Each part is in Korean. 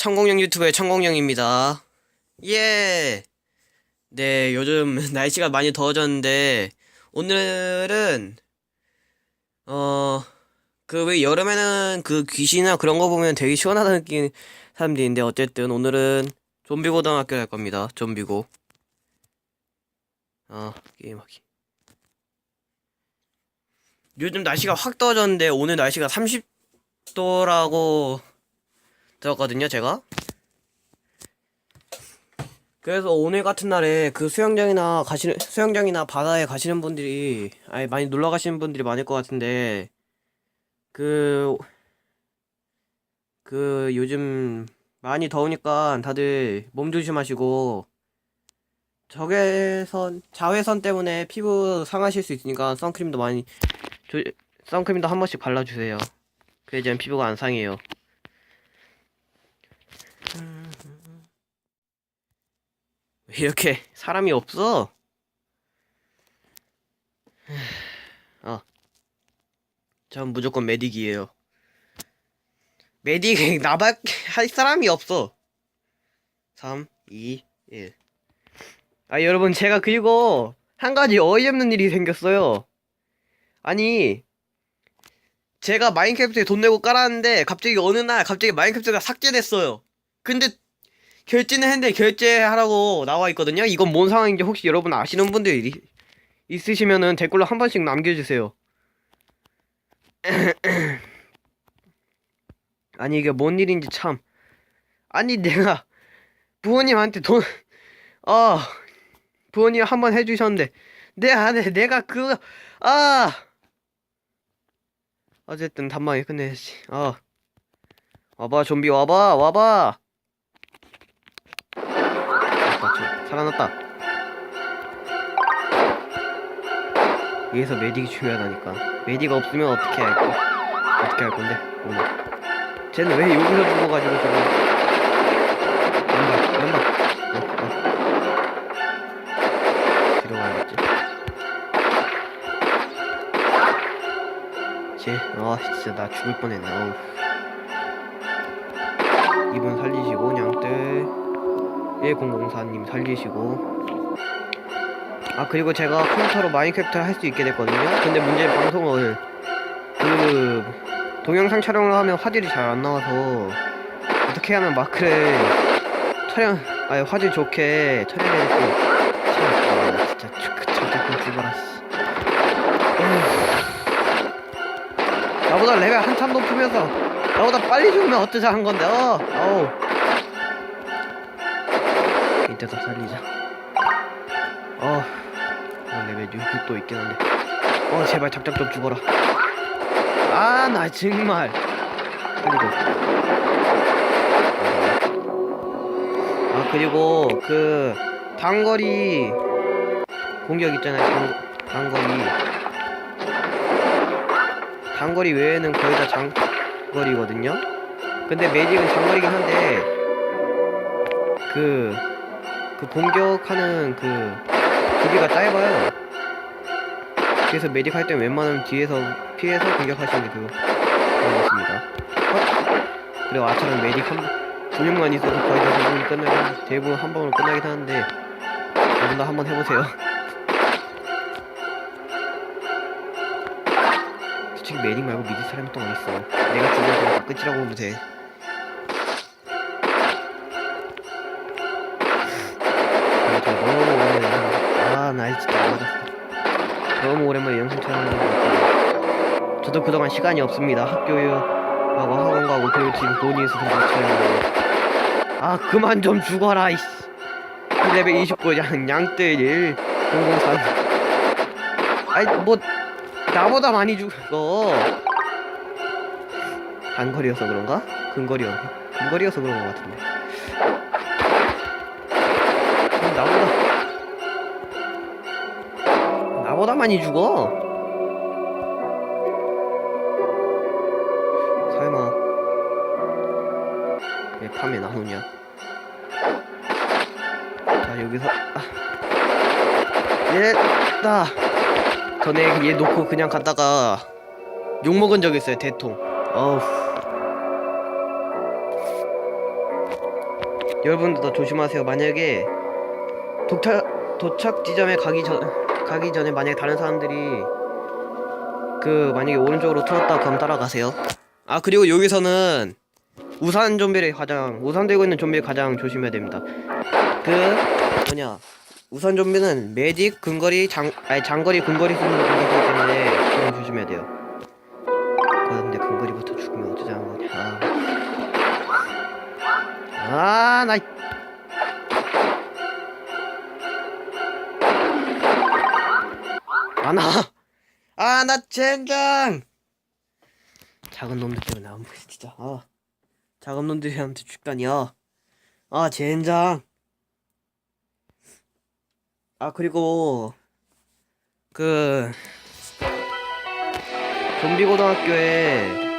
천공룡 유튜브의 천공룡입니다. 예. 네, 요즘 날씨가 많이 더워졌는데 오늘은 어 그 왜 여름에는 그 귀신이나 그런 거 보면 되게 시원하다는 느낌 사람들이 있는데 어쨌든 오늘은 좀비 고등학교 갈 겁니다. 좀비고. 어, 게임하기. 요즘 날씨가 확 더워졌는데 오늘 날씨가 30도라고 들었거든요, 제가. 그래서 오늘 같은 날에 그 수영장이나 가시는 수영장이나 바다에 가시는 분들이 아니 많이 놀러 가시는 분들이 많을 것 같은데 그그 요즘 많이 더우니까 다들 몸 조심하시고 적외선 자외선 때문에 피부 상하실 수 있으니까 선크림도 많이 조, 선크림도 한 번씩 발라주세요. 그래야지 피부가 안 상해요. 왜 이렇게 사람이 없어? 어. 전 무조건 메딕이에요. 메딕 나밖에 할 사람이 없어. 3, 2, 1. 아, 여러분, 제가 그리고 한 가지 어이없는 일이 생겼어요. 아니, 제가 마인크래프트에 돈 내고 깔았는데 갑자기 어느 날 갑자기 마인크래프트가 삭제됐어요. 근데 결제는 했는데 결제하라고 나와 있거든요. 이건 뭔 상황인지 혹시 여러분 아시는 분들 이- 있으시면은 댓글로 한 번씩 남겨주세요. 아니 이게 뭔 일인지 참. 아니 내가 부모님한테 돈, 아 부모님 한 번 해주셨는데 내 안에 내가 그 아. 어쨌든 단방에 끝내야지. 아. 와봐 좀비 와봐 와봐. 왔다, 저, 살아났다. 여기서 메딕이 중요하다니까. 메딕 없으면 어떻게 할 거? 어떻게 할 건데? 오늘. 쟤는 왜 여기서 죽어가지고 지금? 연막, 연막. 어, 어. 뒤로 가야겠지. 쟤, 아, 진짜 나 죽을 뻔했네. 어우. 살리시고, 냥들. 1004님 살리시고. 아 그리고 제가 컴퓨터로 마인크래프트를 할 수 있게 됐거든요. 근데 문제는 방송을 그 동영상 촬영을 하면 화질이 잘 안 나와서 어떻게 하면 마크를 촬영 아니 화질 좋게 촬영해야 될지 참 아, 진짜 저작권 죽어라. 나보다 레벨 한참 높으면서 나보다 빨리 죽으면 어쩌자 한 건데 어. 어우 이때다 살리자. 어, 어 레벨 6도 있긴 한데. 어, 제발 작작 좀 죽어라. 아, 나 정말. 그리고. 아, 그리고 그 단거리 공격 있잖아요. 단, 단거리. 단거리 외에는 거의 다 장거리거든요. 근데 매직은 장거리긴 한데 그, 그 공격하는 그 길이가 짧아요. 그래서 메딕 할 때 웬만하면 뒤에서 피해서 공격하시는 게 그, 그런 것입니다. 어? 그리고 아처럼 메딕 한, 두 명만 있어도 거의 다 대부분 끝나긴, 대부분 한 방으로 끝나긴 하는데, 여러분도 한번 해보세요. 솔직히 메딕 말고 믿을 사람이 또 어딨어. 내가 다 끝이라고 보면 돼. 저도 그동안 시간이 없습니다. 학교하고 학원 가고 그리고 지금 돈이 있어서 못 촬영하고. 아, 그만 좀 죽어라, 이씨. 레벨 29, 양, 양뜰 1, 003. 아이, 뭐, 나보다 많이 죽어. 단거리여서 그런가? 근거리여. 근거리여서 그런 것 같은데. 나보다 나보다 많이 죽어 왜 밤에 나오냐 자 여기서 아. 얘나 전에 얘 놓고 그냥 갔다가 욕먹은 적 있어요 대통 어우 여러분들도 조심하세요. 만약에 도착 도착 지점에 가기 전 가기 전에 만약에 다른 사람들이 그 만약에 오른쪽으로 틀었다 그럼 따라가세요. 아 그리고 여기서는 우산 좀비를 가장 우산 들고 있는 좀비를 가장 조심해야 됩니다. 그 뭐냐 우산 좀비는 매직 근거리 장 아니 장거리 근거리 쓰는 좀비이기 때문에 그냥 조심해야 돼요. 그런데 근거리부터 죽으면 어쩌자는 거냐. 아, 나. 이- 아, 나. 아, 나 젠장! 작은 놈들 때문에 안 보여, 진짜. 아. 작은 놈들한테 죽다니요. 아, 젠장. 아, 그리고, 그, 좀비 고등학교에,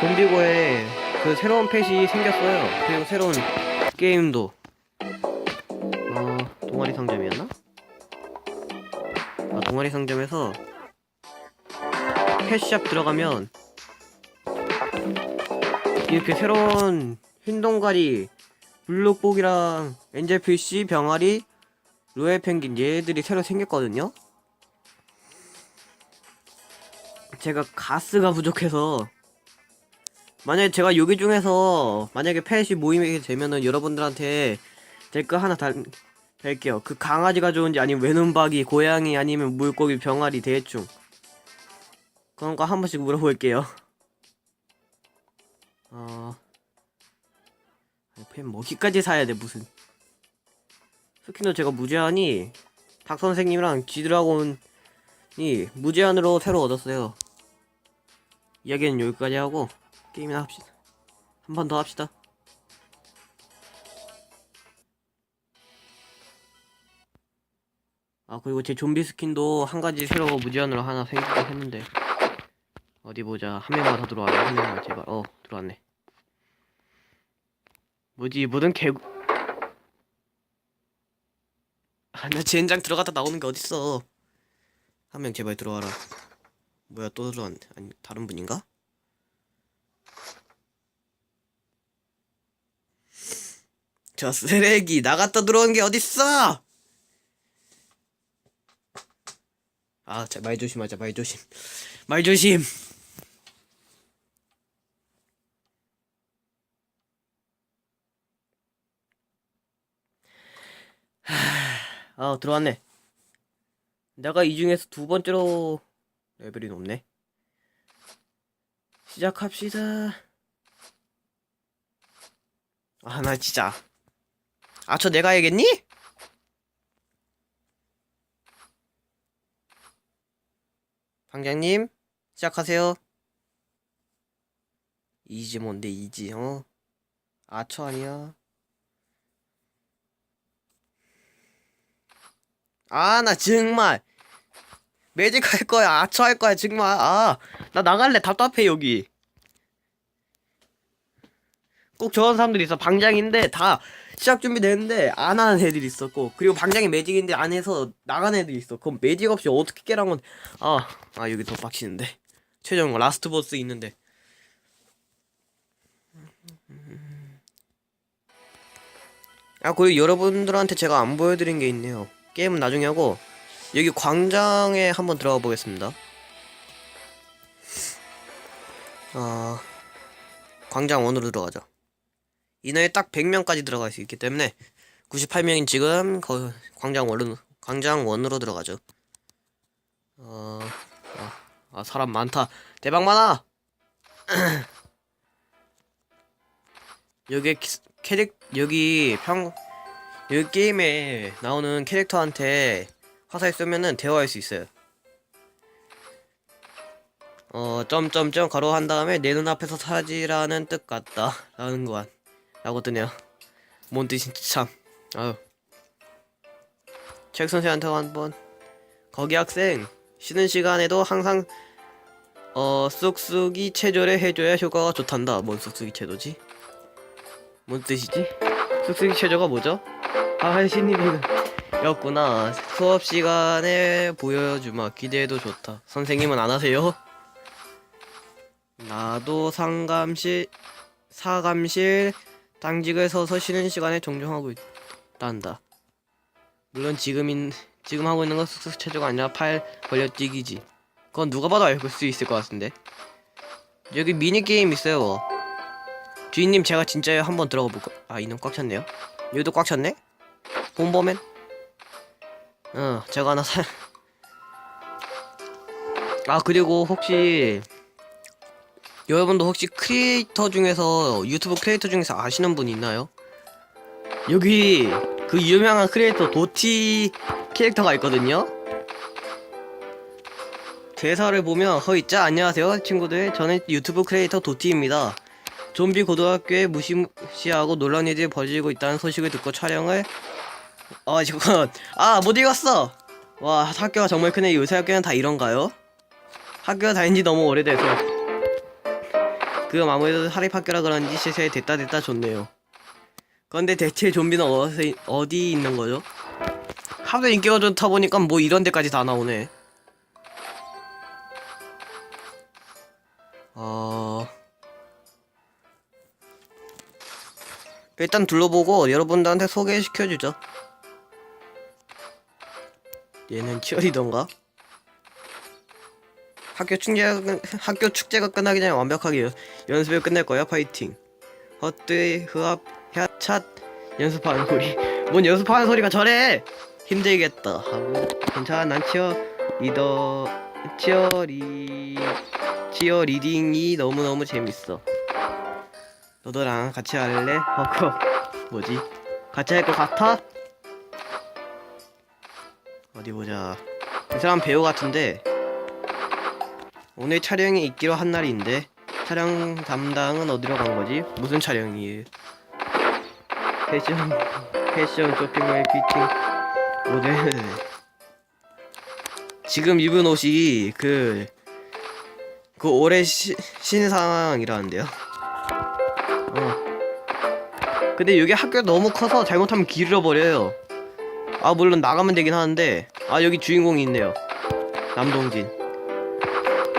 좀비고에 그 새로운 펫이 생겼어요. 그리고 새로운 게임도. 어, 동아리 상점이었나? 아, 동아리 상점에서 펫샵 들어가면 이렇게 새로운 흰 동가리, 블록복이랑 엔젤피쉬, 병아리, 로얄 펭귄 얘들이 새로 생겼거든요. 제가 가스가 부족해서 만약에 제가 여기 중에서 만약에 펫이 모임이 되면은 여러분들한테 댓글 하나 달, 달게요. 그 강아지가 좋은지 아니면 외눈박이, 고양이 아니면 물고기, 병아리 대충 그런 거 한 번씩 물어볼게요. 어... 펫 먹이까지 사야 돼 무슨 스킨도 제가 무제한이 닭 선생님이랑 지드라곤이 무제한으로 새로 얻었어요. 이야기는 여기까지 하고 게임이나 합시다. 한번더 합시다. 아 그리고 제 좀비 스킨도 한 가지 새로 무제한으로 하나 생기긴 했는데 어디 보자. 한 명만 더 들어와요. 한 명만 제발. 어 들어왔네. 뭐지? 모든 개구 아나 젠장 들어갔다 나오는 게 어딨어. 한 명 제발 들어와라. 뭐야 또 들어왔네. 아니 다른 분인가? 저 쓰레기 나갔다 들어온 게 어딨어? 아, 자, 말 조심하자, 말 조심. 말 조심. 하, 아, 들어왔네. 내가 이 중에서 두 번째로 레벨이 높네. 시작합시다. 아, 나 진짜. 아, 저 내가 해야겠니? 방장님, 시작하세요. 이지 뭔데, 이지, 어? 아처 아니야? 아, 나 정말. 매직 할 거야, 아처 할 거야, 정말. 아, 나 나갈래, 답답해, 여기. 꼭 저런 사람들이 있어. 방장인데 다 시작 준비됐는데 안 하는 애들이 있었고 그리고 방장이 매직인데 안 해서 나간 애들이 있어. 그럼 매직 없이 어떻게 깨란 건 아, 아 여기 더 빡치는데. 최종 라스트 보스 있는데. 아 그리고 여러분들한테 제가 안 보여드린 게 있네요. 게임은 나중에 하고 여기 광장에 한번 들어가 보겠습니다. 아 광장 원으로 들어가죠. 이내에 딱 100명까지 들어갈 수 있기 때문에 98명인 지금 거 광장 원으로 광장 원으로 들어가죠. 어, 아, 아 사람 많다. 대박 많아. 여기 키- 캐릭 여기 평 여기 게임에 나오는 캐릭터한테 화살 쏘면은 대화할 수 있어요. 어 점점점 가로 한 다음에 내 눈앞에서 사라지라는 뜻 같다 라는 거야. 라고 뜨네요. 뭔 뜻인지 참. 아유. 책 선생한테 한번 거기 학생 쉬는 시간에도 항상 어 쑥쑥이 체조를 해줘야 효과가 좋단다. 뭔 쑥쑥이 체조지? 뭔 뜻이지? 쑥쑥이 체조가 뭐죠? 아 신입이였구나. 수업 시간에 보여주마. 기대해도 좋다. 선생님은 안 하세요? 나도 상감실 사감실 당직을 서서 쉬는 시간에 종종 하고 있단다. 물론 지금인 지금 하고 있는 건 쑥쑥 체조가 아니라 팔 벌려뛰기지. 그건 누가 봐도 알 수 있을 것 같은데. 여기 미니 게임 있어요. 주인님 제가 진짜 한번 들어가 볼까? 아 이놈 꽉 찼네요. 여기도 꽉 찼네? 본버맨? 어 제가 하나 사. 아 그리고 혹시 여러분도 혹시 크리에이터 중에서 유튜브 크리에이터 중에서 아시는 분 있나요? 여기 그 유명한 크리에이터 도티 캐릭터가 있거든요. 대사를 보면 허이짜 안녕하세요 친구들 저는 유튜브 크리에이터 도티입니다. 좀비 고등학교에 무시무시하고 논란 일이 벌어지고 있다는 소식을 듣고 촬영을 아 잠깐 아못 읽었어. 와 학교가 정말 크네. 요새 학교는 다 이런가요? 학교 다닌 지 너무 오래돼서. 그 아무래도 사립학교라 그런지 시세에 됐다 됐다 좋네요. 그런데 대체 좀비는 어디, 어디 있는 거죠? 하도 인기가 좋다 보니까 뭐 이런 데까지 다 나오네. 어... 일단 둘러보고 여러분들한테 소개시켜주죠 얘는 치어리던가? 학교 축제가 끝- 학교 축제가 끝나기 전에 완벽하게 연- 연습을 끝낼 거야 파이팅 헛되이 흐압 야찻 연습하는 소리 뭔 연습하는 소리가 저래 힘들겠다 하고 괜찮아 난 치어 리더 치어 리 치어 리딩이 너무 너무 재밌어 너도 나랑 같이 할래? 허허 뭐지 같이 할 것 같아? 어디 보자 이 사람 배우 같은데 오늘 촬영이 있기로 한 날인데 촬영 담당은 어디로 간 거지? 무슨 촬영이에요? 패션 패션 쇼핑몰 피팅 모델 지금 입은 옷이 그, 그 올해 시, 신상이라는데요. 어. 근데 여기 학교가 너무 커서 잘못하면 길 잃어버려요. 아, 물론 나가면 되긴 하는데, 아, 여기 주인공이 있네요. 남동진.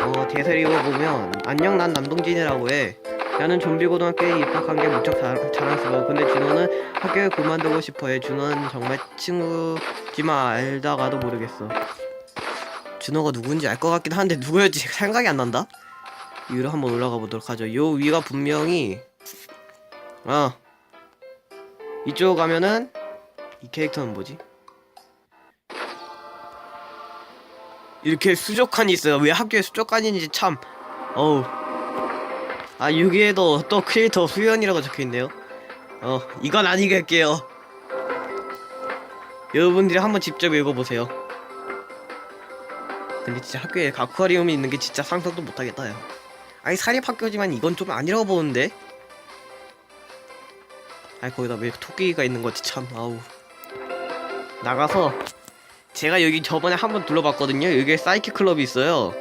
어, 대사를 읽어보면, 안녕, 난 남동진이라고 해. 나는 좀비고등학교에 입학한 게 무척 자, 자랑스러워. 근데 준호는 학교를 그만두고 싶어 해. 준호는 정말 친구지만 알다가도 모르겠어. 준호가 누군지 알 것 같긴 한데 누구였지 생각이 안 난다. 위로 한번 올라가 보도록 하죠. 요 위가 분명히 아 이쪽 가면은 이 캐릭터는 뭐지? 이렇게 수족관이 있어요. 왜 학교에 수족관인지 참. 어우. 아 여기에도 또 크리에이터 수연이라고 적혀있네요. 어 이건 안 읽을게요. 여러분들이 한번 직접 읽어보세요. 근데 진짜 학교에 아쿠아리움이 있는 게 진짜 상상도 못하겠다 요 아니 사립학교지만 이건 좀 아니라고 보는데? 아니 거기다 왜 토끼가 있는 거지 참. 아우. 나가서 제가 여기 저번에 한번 둘러봤거든요 여기에 사이키 클럽이 있어요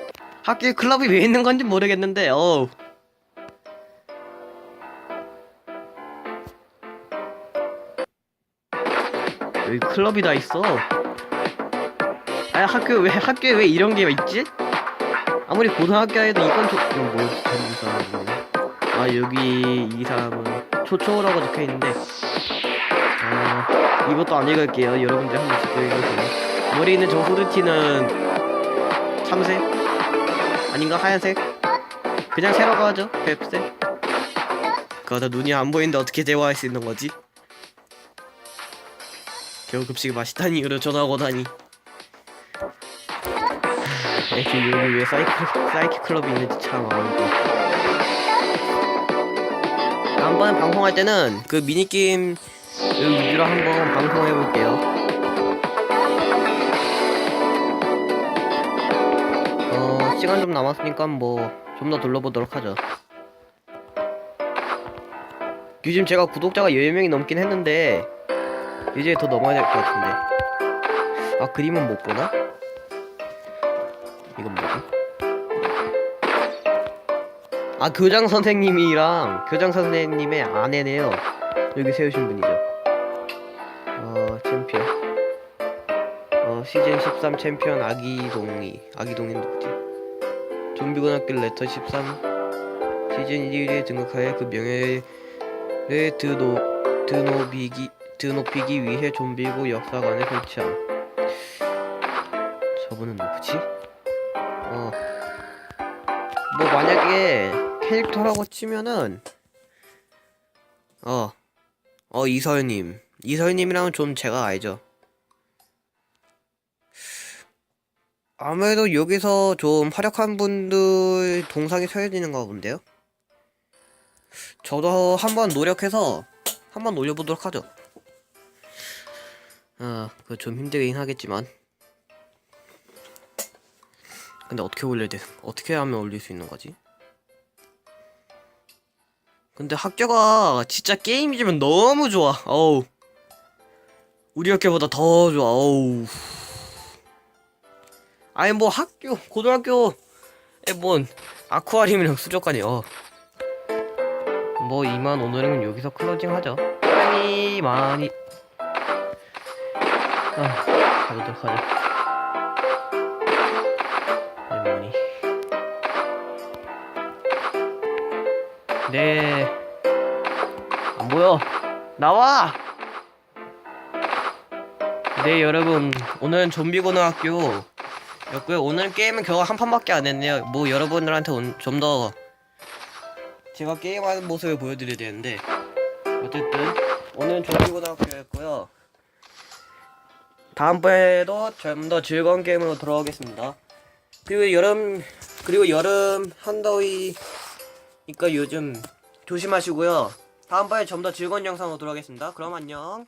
학교에 클럽이 왜 있는 건지 모르겠는데 어우 여기 클럽이 다 있어. 아 학교 왜 학교에 왜 이런 게 있지? 아무리 고등학교에도 이건 좀 이거 뭐지 잘못 사람이네. 아 여기 이 사람은 초초라고 적혀 있는데 아 이것도 안 읽을게요. 여러분들 한번 직접 읽으세요. 머리 있는 저 후드티는 참색 아닌가 하얀색? 그냥 새라고 하죠. 뱁색. 그거다 눈이 안 보이는데 어떻게 대화할 수 있는 거지? 겨우 급식이 맛있다는 이유로 전화 오다니 애초에 여기 왜 사이키, 사이키 클럽이 있는지 참 아이고 다음번에 방송할 때는 그 미니게임 위주로 한번 방송해볼게요 어 시간 좀 남았으니까 뭐 좀 더 둘러보도록 하죠 요즘 제가 구독자가 10명이 넘긴 했는데 이제 더 넘어야 될 것 같은데. 아 그림은 못 보나? 이건 뭐지? 아 교장 선생님이랑 교장 선생님의 아내네요. 여기 세우신 분이죠. 어 챔피언. 어 시즌 13 챔피언 아기동이. 아기동이 누구지? 좀비고등학교 레터 13 시즌 1위에 등극하여 그 명예 네, 드노, 드노비기, 드높이기 위해 좀비고 역사관에 설치함. 저분은 누구지? 어. 뭐, 만약에 캐릭터라고 치면은, 어, 어, 이설님. 이설님이랑은 좀 제가 알죠. 아무래도 여기서 좀 활약한 분들 동상이 서해지는가 본데요? 저도 한번 노력해서 한번 올려보도록 하죠. 아, 그좀 힘들긴 하겠지만. 근데 어떻게 올려야 돼? 어떻게 하면 올릴 수 있는 거지? 근데 학교가 진짜 게임이지만 너무 좋아. 어우. 우리 학교보다 더 좋아. 어우. 아니 뭐 학교 고등학교에 뭔 아쿠아리움이랑 수족관이 어. 뭐 이만 오늘은 여기서 클로징 하죠. 많이 많이 아 가보도록 하죠. 네. 안 보여. 나와. 네 여러분 오늘은 좀비 고등학교 였고요. 오늘 게임은 겨우 한 판밖에 안 했네요. 뭐 여러분들한테 좀 더 제가 게임하는 모습을 보여드려야 되는데 어쨌든 오늘은 좀비고등학교였고요. 다음번에도 좀 더 즐거운 게임으로 돌아오겠습니다. 그리고 여름 그리고 여름 한더위니까 요즘 조심하시고요. 다음번에 좀 더 즐거운 영상으로 돌아오겠습니다. 그럼 안녕.